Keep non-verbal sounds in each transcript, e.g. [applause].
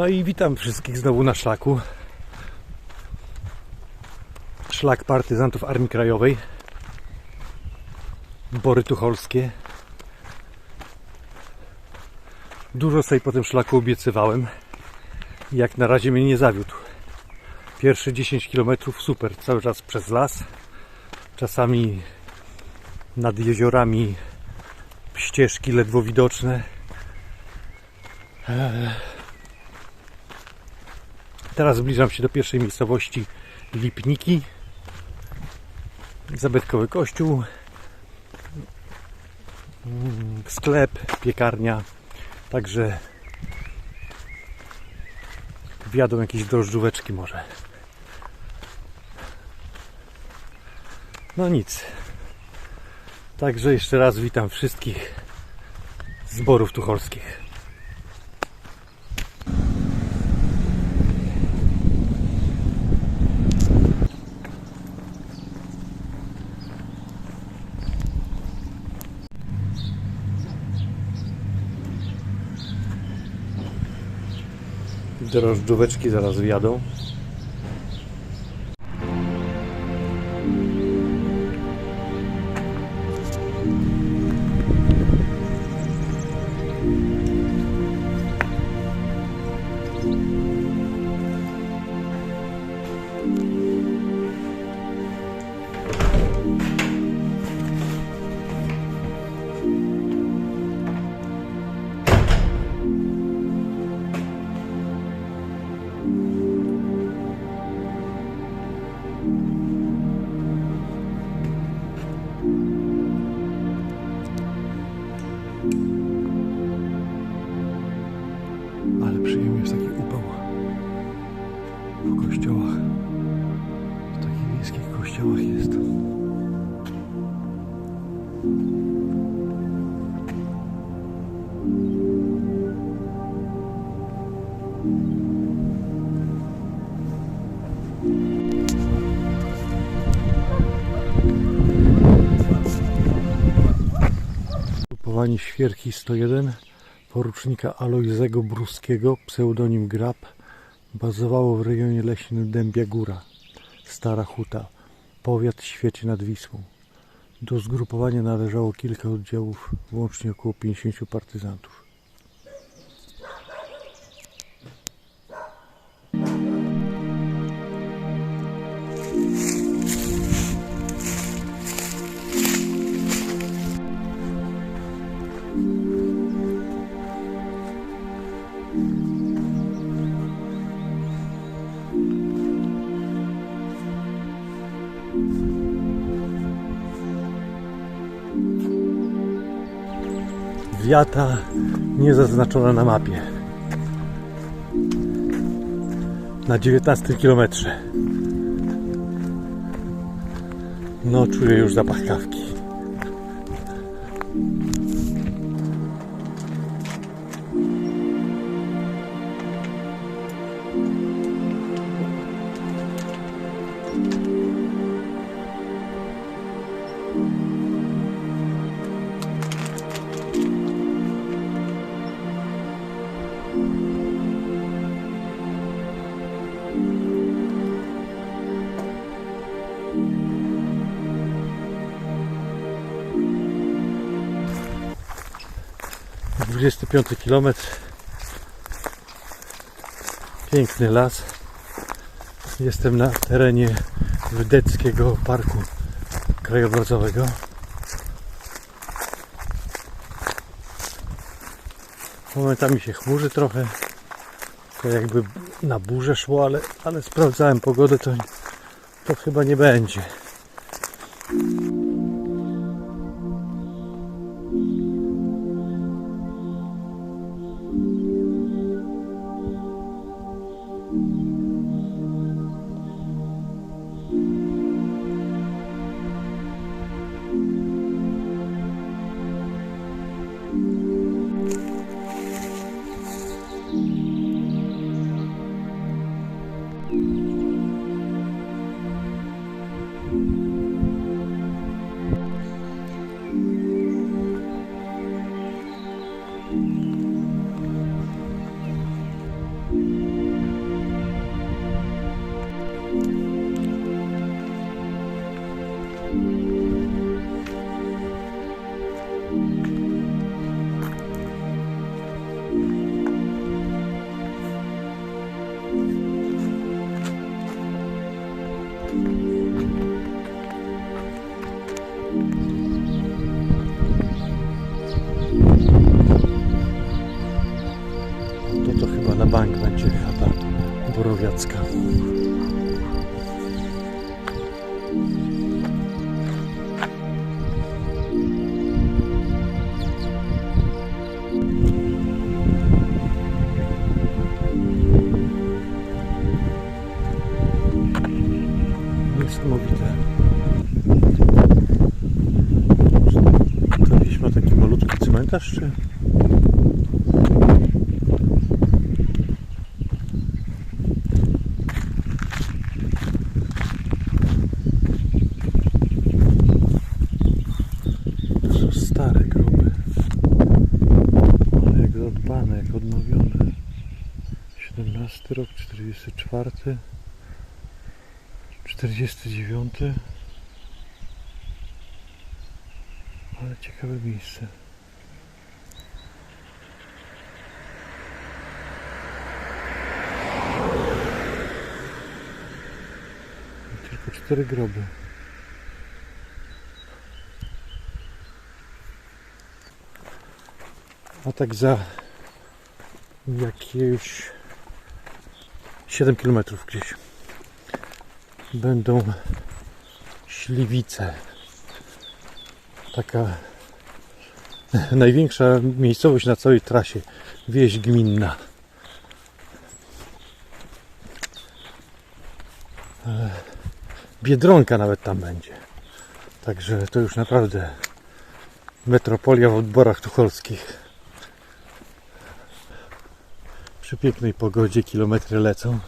No i witam wszystkich znowu na szlaku. Szlak partyzantów Armii Krajowej. Bory Tucholskie. Dużo sobie po tym szlaku obiecywałem. Jak na razie mnie nie zawiódł. Pierwsze 10 km super, cały czas przez las. Czasami nad jeziorami ścieżki ledwo widoczne. Eee. Teraz zbliżam się do pierwszej miejscowości Lipniki. Zabytkowy kościół, mm, sklep, piekarnia. Także wjadą jakieś drożdżóweczki może. No nic. Także jeszcze raz witam wszystkich zborów tucholskich. Drożdżóweczki zaraz wjadą. Grupowanie Świerki 101 porucznika Alojzego Bruskiego, pseudonim Grab, bazowało w rejonie leśnym Dębia Góra, Stara Huta, powiat Świecie nad Wisłą. Do zgrupowania należało kilka oddziałów, łącznie około 50 partyzantów. Wiata niezaznaczona na mapie. Na 19 kilometrze. No, czuję już zapach kawki. Dwudziesty piąty kilometr. Piękny las. Jestem na terenie Wydeckiego Parku Krajobrazowego. Momentami się chmurzy trochę. To jakby na burzę szło, ale, ale sprawdzałem pogodę, to, to chyba nie będzie. Cztery groby. A tak za jakieś 7 km gdzieś będą Śliwice. Taka [laughs] największa miejscowość na całej trasie. Wieś gminna. Biedronka nawet tam będzie. Także to już naprawdę metropolia w odborach tucholskich. Przy pięknej pogodzie kilometry lecą.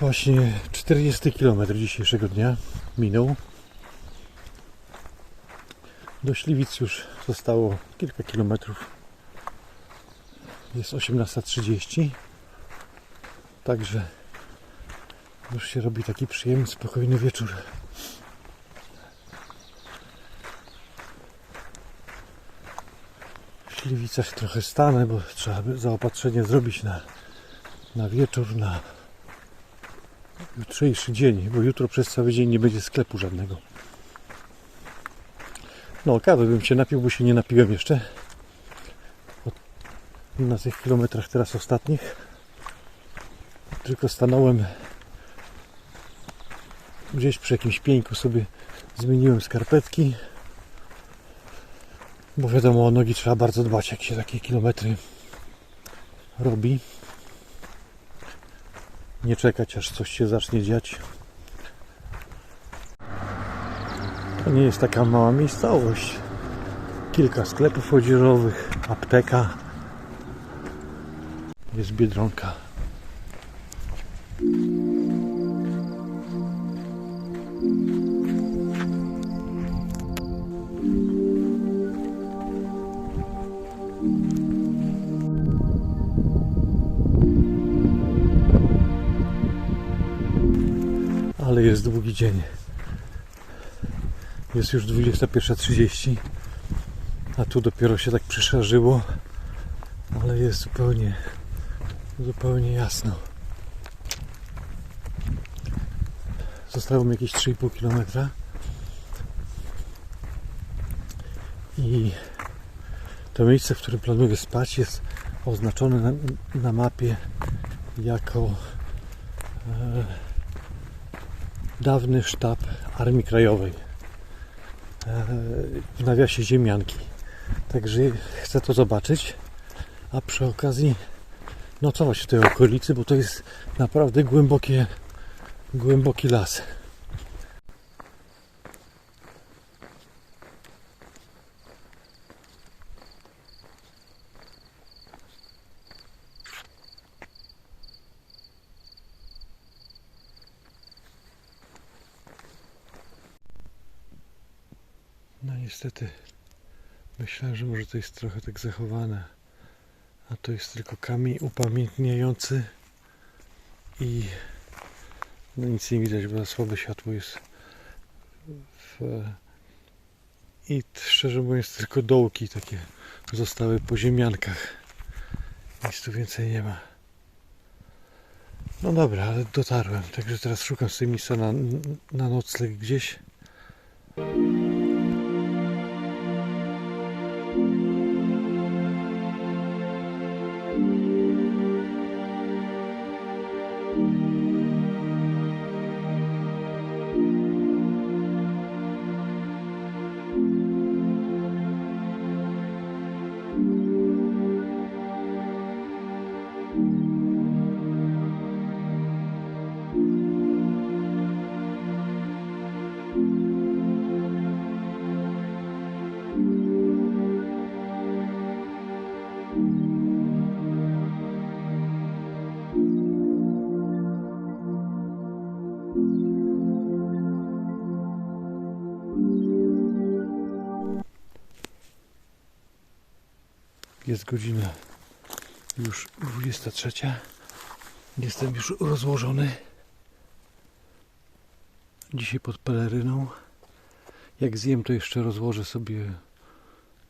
Właśnie 40 km dzisiejszego dnia minął. Do Śliwic już zostało kilka kilometrów. Jest 18.30. Także już się robi taki przyjemny, spokojny wieczór. W Śliwicach trochę stanę, bo trzeba zaopatrzenie zrobić na, na wieczór, na jutrzejszy dzień, bo jutro przez cały dzień nie będzie sklepu żadnego. No, kawy bym się napił, bo się nie napiłem jeszcze. Na tych kilometrach teraz ostatnich. Tylko stanąłem gdzieś przy jakimś pieńku sobie zmieniłem skarpetki. Bo wiadomo, o nogi trzeba bardzo dbać, jak się takie kilometry robi nie czekać aż coś się zacznie dziać. To nie jest taka mała miejscowość. Kilka sklepów odzieżowych, apteka. Jest Biedronka. Dzień. Jest już 21.30, a tu dopiero się tak przyszarzyło, ale jest zupełnie, zupełnie jasno. Zostało mi jakieś 3,5 km. I to miejsce, w którym planuję spać, jest oznaczone na, na mapie jako e, dawny sztab Armii Krajowej e, w nawiasie ziemianki. Także chcę to zobaczyć, a przy okazji nocować w tej okolicy, bo to jest naprawdę głębokie, głęboki las. No niestety myślałem, że może to jest trochę tak zachowane, a to jest tylko kamień upamiętniający i no nic nie widać, bo słabe światło jest w... i szczerze mówiąc tylko dołki takie zostały po ziemiankach. Nic tu więcej nie ma. No dobra, ale dotarłem także teraz szukam sobie miejsca na, na nocleg gdzieś Jest godzina już 23. Jestem już rozłożony. Dzisiaj pod peleryną. Jak zjem, to jeszcze rozłożę sobie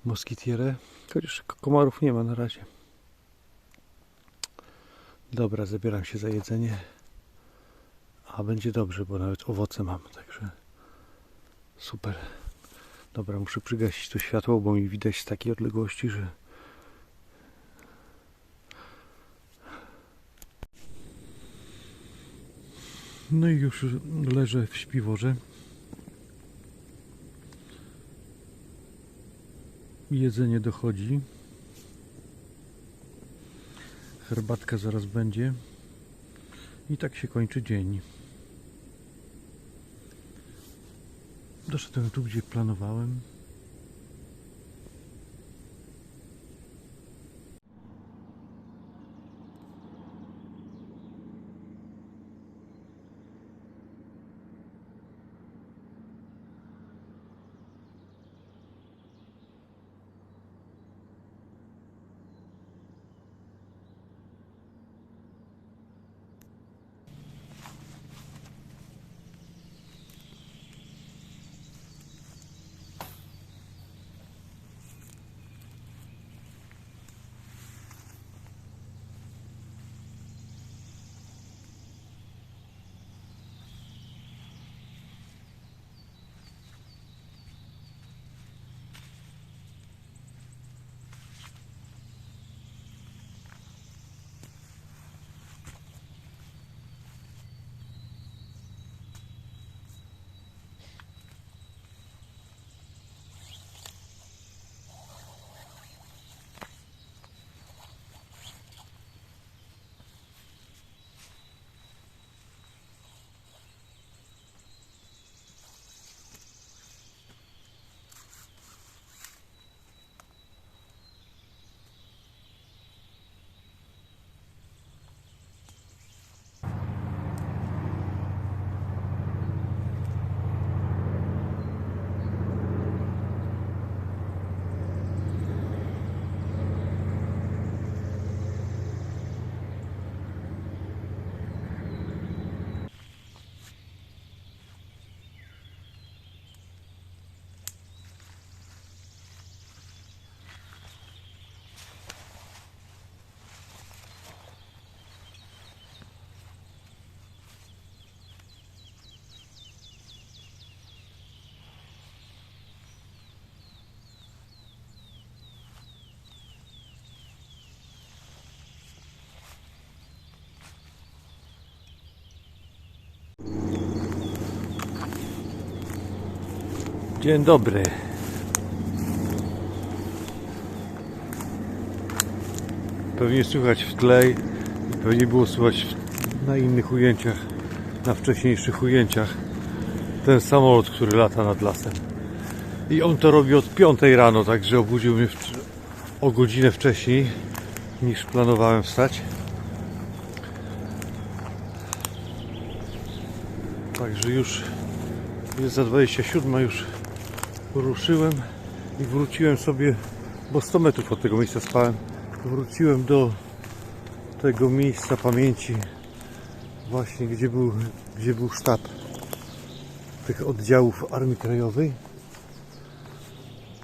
moskitierę. Chociaż komarów nie ma na razie. Dobra, zabieram się za jedzenie. A będzie dobrze, bo nawet owoce mam, także super. Dobra, muszę przygasić to światło, bo mi widać z takiej odległości, że No i już leżę w śpiworze. Jedzenie dochodzi. Herbatka zaraz będzie. I tak się kończy dzień. Doszedłem tu, gdzie planowałem. Dzień dobry. Pewnie słychać w tle pewnie było słychać na innych ujęciach, na wcześniejszych ujęciach ten samolot, który lata nad lasem. I on to robi od 5 rano, także obudził mnie o godzinę wcześniej niż planowałem wstać. Także już jest za 27, już ruszyłem i wróciłem sobie, bo 100 metrów od tego miejsca spałem, wróciłem do tego miejsca pamięci właśnie gdzie był, gdzie był sztab tych oddziałów Armii Krajowej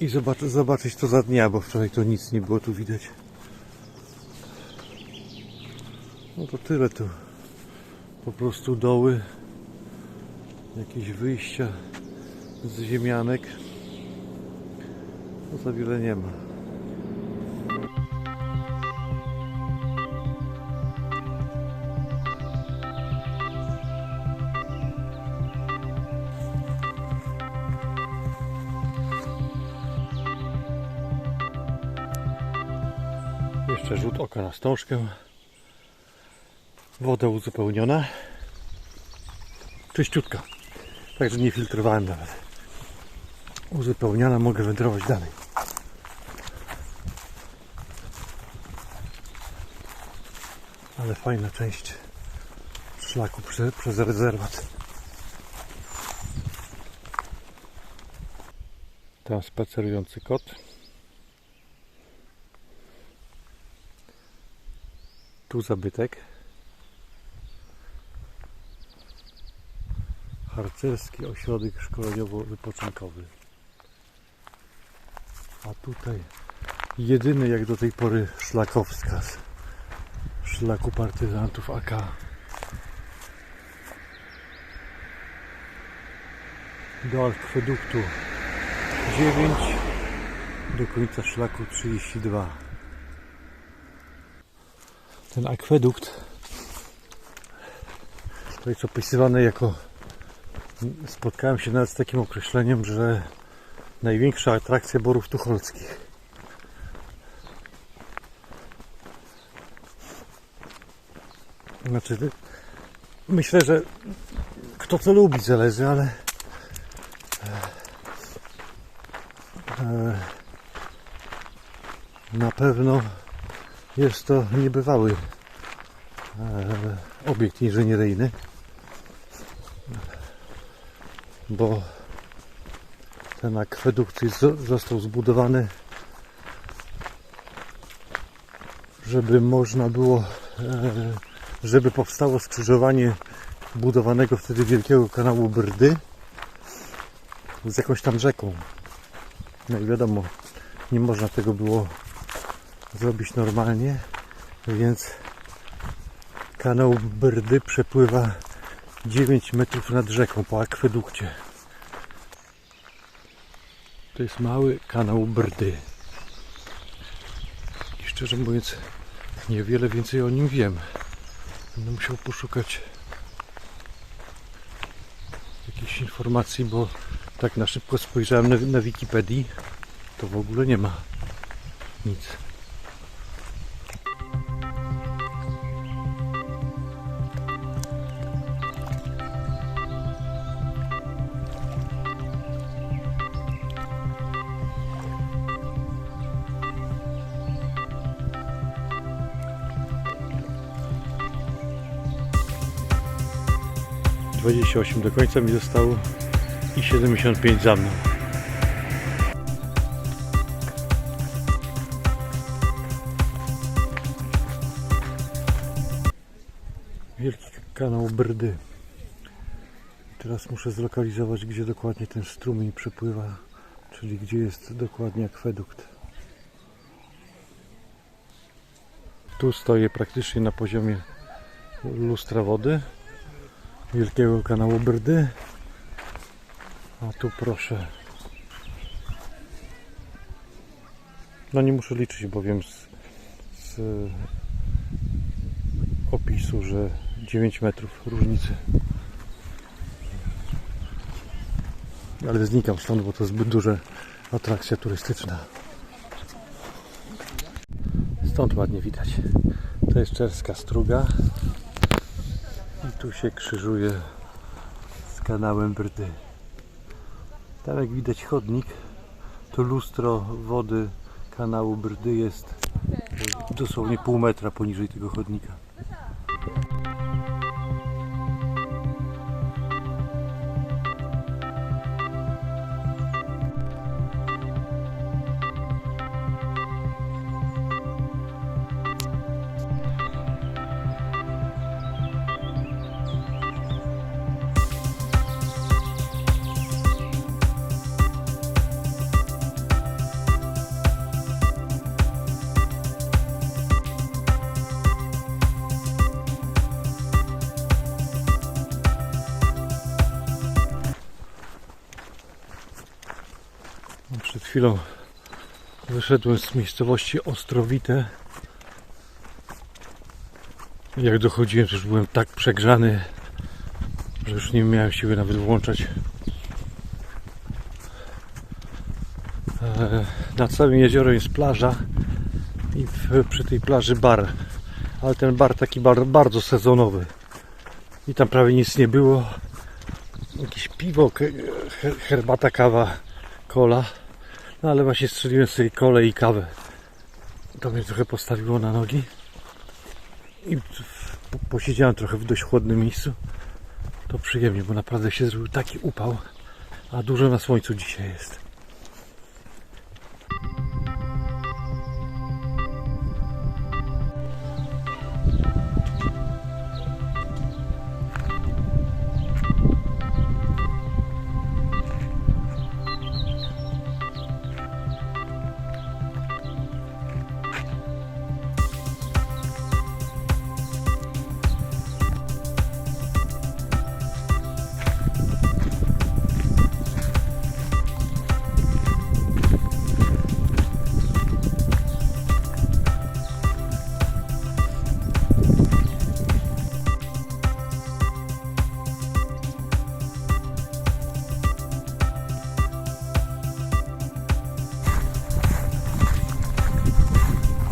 i zobacz, zobaczyć to za dnia, bo wczoraj to nic nie było tu widać. No to tyle tu. Po prostu doły, jakieś wyjścia z ziemianek. To za wiele nie ma. Jeszcze rzut oka na stążkę. Woda uzupełniona. Czyściutka. Także nie filtrowałem nawet. Uzupełniona, mogę wędrować dalej. Ale fajna część szlaku prze, przez rezerwat. Tam spacerujący kot. Tu zabytek. Harcerski ośrodek szkoleniowo-wypoczynkowy. A tutaj jedyny jak do tej pory szlakowskaz szlaku partyzantów AK. Do akweduktu 9 do końca szlaku 32. Ten akwedukt to jest opisywane jako spotkałem się nawet z takim określeniem, że największa atrakcja borów tucholskich. Znaczy, myślę, że kto co lubi zależy, ale e, na pewno jest to niebywały e, obiekt inżynieryjny, bo ten akwedukt został zbudowany, żeby można było, e, żeby powstało skrzyżowanie budowanego wtedy wielkiego kanału Brdy z jakąś tam rzeką. No i wiadomo, nie można tego było zrobić normalnie, więc kanał Brdy przepływa 9 metrów nad rzeką po akwedukcie. To jest mały kanał Brdy. I szczerze mówiąc, niewiele więcej o nim wiem. Będę musiał poszukać jakichś informacji, bo tak na szybko spojrzałem na, na Wikipedii, to w ogóle nie ma nic. Dwadzieścia osiem do końca mi zostało i 75 za mną. Wielki kanał Brdy. Teraz muszę zlokalizować, gdzie dokładnie ten strumień przepływa, czyli gdzie jest dokładnie akwedukt. Tu stoję praktycznie na poziomie lustra wody Wielkiego kanału Brdy. A tu proszę. No nie muszę liczyć, bo wiem z, z opisu, że 9 metrów różnicy. Ale znikam stąd, bo to zbyt duża atrakcja turystyczna. Stąd ładnie widać. To jest czerska struga. I tu się krzyżuje z kanałem Brdy. Tam jak widać chodnik, to lustro wody kanału Brdy jest dosłownie pół metra poniżej tego chodnika. Chwilą wyszedłem z miejscowości Ostrowite. Jak dochodziłem, już byłem tak przegrzany, że już nie miałem siły nawet włączać. E, Nad całym jeziorem jest plaża i przy tej plaży bar. Ale ten bar taki bar, bardzo sezonowy. I tam prawie nic nie było. Jakieś piwo, herbata, kawa, kola. No ale właśnie strzeliłem sobie kolę i kawę. To mnie trochę postawiło na nogi. I po- posiedziałem trochę w dość chłodnym miejscu. To przyjemnie, bo naprawdę się zrobił taki upał. A dużo na słońcu dzisiaj jest.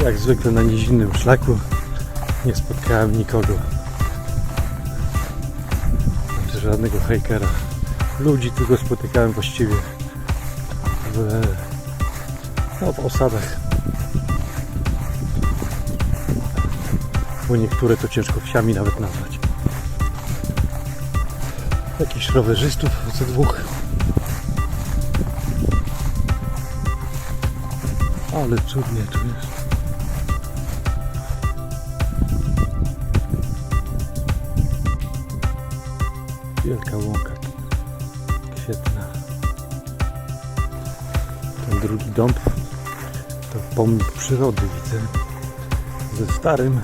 Jak zwykle na nizinnym szlaku nie spotkałem nikogo. Żadnego hejkera. Ludzi tylko spotykałem właściwie w, no, w osadach. Bo niektóre to ciężko wsiami nawet nazwać. Jakichś rowerzystów ze dwóch. Ale cudnie tu jest. Dąb to pomnik przyrody widzę. Ze starym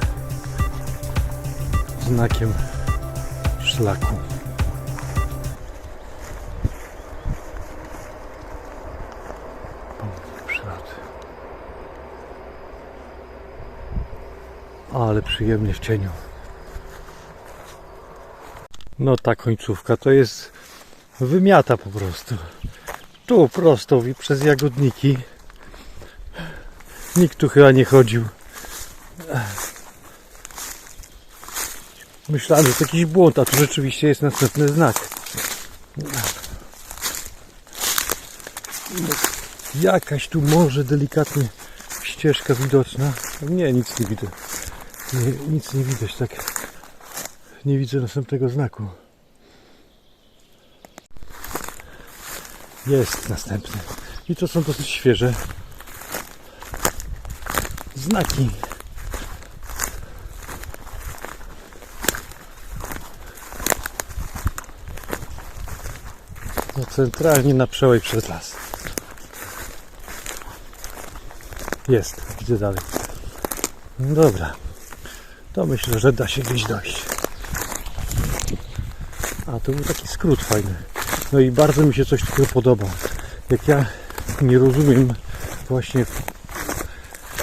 znakiem szlaku. Pomnik przyrody. Ale przyjemnie w cieniu. No ta końcówka to jest wymiata po prostu. Tu prosto i przez jagodniki. Nikt tu chyba nie chodził. Myślałem, że to jakiś błąd, a tu rzeczywiście jest następny znak. Jakaś tu może delikatnie ścieżka widoczna. Nie, nic nie widać. Nie, nic nie widać tak nie widzę następnego znaku. Jest następny. I to są dosyć świeże znaki. No centralnie na przełaj przez las. Jest, widzę dalej. No Dobra, to myślę, że da się gdzieś dojść. A to był taki skrót fajny. No i bardzo mi się coś takiego podoba. Jak ja nie rozumiem właśnie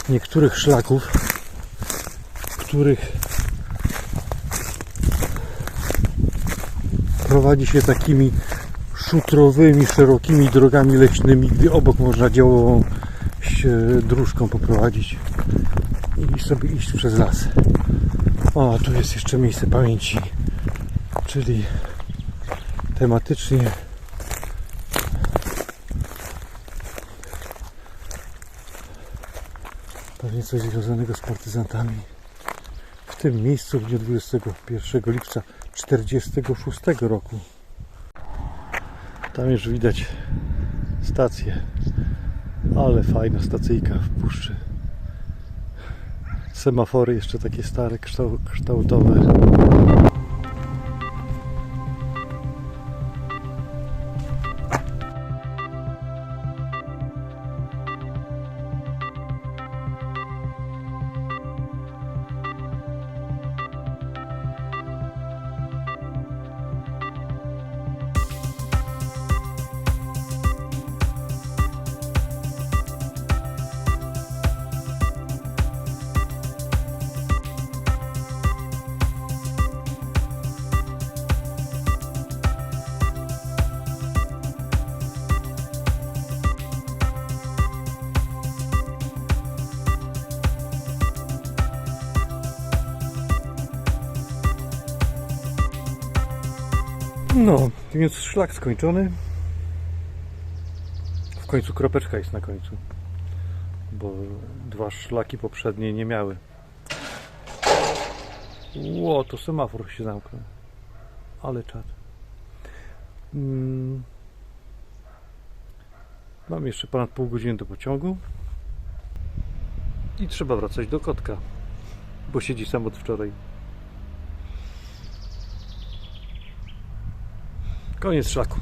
niektórych szlaków, których prowadzi się takimi szutrowymi, szerokimi drogami leśnymi, gdy obok można działową ś- dróżką poprowadzić i sobie iść przez las. O, tu jest jeszcze miejsce pamięci, czyli tematycznie pewnie coś związanego z partyzantami. W tym miejscu w dniu 21 lipca 1946 roku. Tam już widać stację, ale fajna stacyjka w puszczy. Semafory jeszcze takie stare, kształ- kształtowe. No, więc szlak skończony. W końcu kropeczka jest na końcu. Bo dwa szlaki poprzednie nie miały. Ło, to semafor się zamknął. Ale czad. Mm. Mam jeszcze ponad pół godziny do pociągu. I trzeba wracać do kotka. Bo siedzi sam od wczoraj. Koniec szlaku.